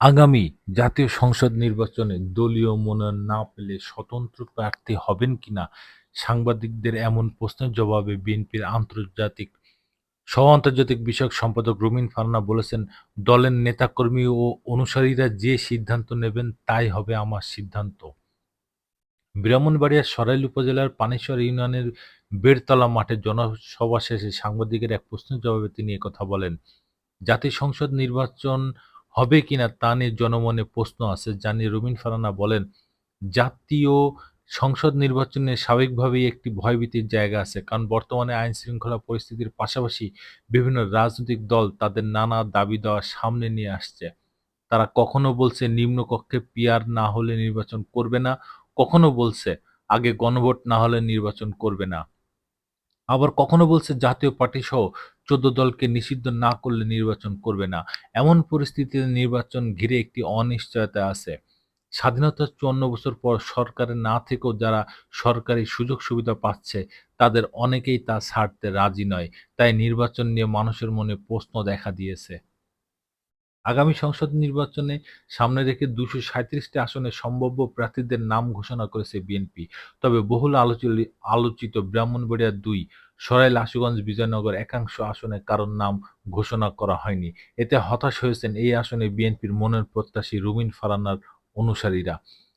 আগামী জাতীয় সংসদ নির্বাচনে দলীয় মনোনয়ন না পেলে স্বতন্ত্র প্রার্থী হবেন কিনা সাংবাদিকদের এমন প্রশ্নের জবাবে বিএনপির আন্তর্জাতিক সহ-আন্তর্জাতিক বিষয়ক সম্পাদক রুমিন ফারনা বলেছেন, দলের নেতাকর্মী ও অনুসারীরা যে সিদ্ধান্ত নেবেন তাই হবে আমার সিদ্ধান্ত। ব্রাহ্মণবাড়িয়ার সরাইল উপজেলার পানেশ্বর ইউনিয়নের বেড়তলা মাঠে জনসভা শেষে সাংবাদিকের এক প্রশ্নের জবাবে তিনি একথা বলেন। জাতীয় সংসদ নির্বাচন হবে কিনা তা নিয়ে জনমনে প্রশ্ন আছে জানিয়ে রুমিন ফারানা বলেন, জাতীয় সংসদ নির্বাচনে স্বাভাবিকভাবেই একটি ভয়ভীতির জায়গা আছে। কারণ বর্তমানে আইন শৃঙ্খলা পরিস্থিতির পাশাপাশি বিভিন্ন রাজনৈতিক দল তাদের নানা দাবি-দাওয়া সামনে নিয়ে আসছে। তারা কখনো বলছে নিম্নকক্ষে পিয়ার না হলে নির্বাচন করবে না, কখনো বলছে আগে গণভোট না হলে নির্বাচন করবে না। আবার কখনো বলছে জাতীয় পার্টি সহ চোদ্দ দলকে নিষিদ্ধ না করলে নির্বাচন করবে না। এমন পরিস্থিতিতে নির্বাচন ঘিরে একটি অনিশ্চয়তা আছে। স্বাধীনতার চুয়ান্ন বছর পর সরকারে না থেকেও যারা সরকারি সুযোগ-সুবিধা পাচ্ছে, তাদের অনেকেই তা ছাড়তে রাজি নয়। তাই নির্বাচন নিয়ে মানুষের মনে প্রশ্ন দেখা দিয়েছে। আগামী সংসদ নির্বাচনে সামনে রেখে দুশো সাঁত্রিশটি আসনে সম্ভাব্য প্রার্থীদের নাম ঘোষণা করেছে বিএনপি। তবে বহুল আলোচিত ব্রাহ্মণবাড়িয়া দুই, সরাইল আশুগঞ্জ বিজয়নগর একাংশ আসনে কারোর নাম ঘোষণা করা হয়নি। এতে হতাশ হয়েছেন এই আসনে বিএনপির মনের প্রত্যাশী রুমিন ফারানার অনুসারীরা।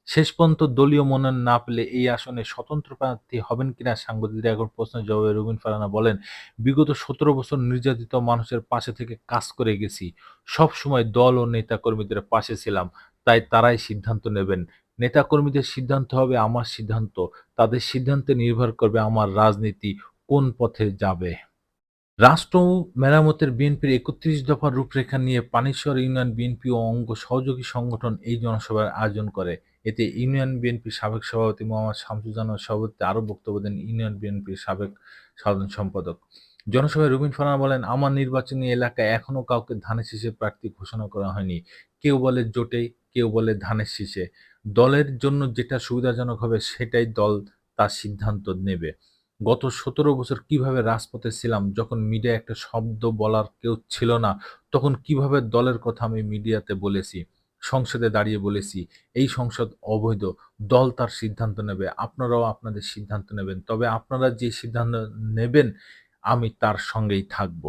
শেষ পর্যন্ত দলীয় মনোনয়ন না পেলে এই আসনে স্বতন্ত্র প্রার্থী হবেন কিনা সাংবাদিকদের এখন প্রশ্নের জবাবে রুবিন ফারহানা বলেন, বিগত সতেরো বছর নির্যাতিত মানুষের পাশে থেকে কাজ করে গেছি। সব সময় দল ও নেতাকর্মীদের পাশে ছিলাম। তাই তারাই সিদ্ধান্ত নেবেন। নেতাকর্মীদের সিদ্ধান্ত হবে আমার সিদ্ধান্ত। তাদের সিদ্ধান্তে নির্ভর করবে আমার রাজনীতি কোন পথে যাবে। রাষ্ট্র মেরামতের বিএনপির একত্রিশ দফার রূপরেখা নিয়ে পানিশ্বর ইউনিয়ন বিএনপি ও অঙ্গ সহযোগী সংগঠন এই জনসভার আয়োজন করে। এতে ইউনিয়ন বিএনপির সাবেক সভাপতি মোহাম্মদ শামসুজ্জামানের সভাপতিত্বে আরও বক্তব্য দেন ইউনিয়ন বিএনপির সাবেক সাধারণ সম্পাদক। জনসভায় রুবিন ফারহানা বলেন, আমার নির্বাচনী এলাকায় এখনও কাউকে ধানের শীষে প্রার্থী ঘোষণা করা হয়নি। কেউ বলে জোটে, কেউ বলে ধানের শীষে। দলের জন্য যেটা সুবিধাজনক হবে সেটাই দল তার সিদ্ধান্ত নেবে। গত সতেরো বছর কীভাবে রাজপথে ছিলাম, যখন মিডিয়া একটা শব্দ বলার কেউ ছিল না, তখন কীভাবে দলের কথা আমি মিডিয়াতে বলেছি, সংসদে দাঁড়িয়ে বলেছি, এই সংসদ অবৈধ, দল তার সিদ্ধান্ত নেবে, আপনারাও আপনাদের সিদ্ধান্ত নেবেন, তবে আপনারা যে সিদ্ধান্ত নেবেন, আমি তার সঙ্গেই থাকব।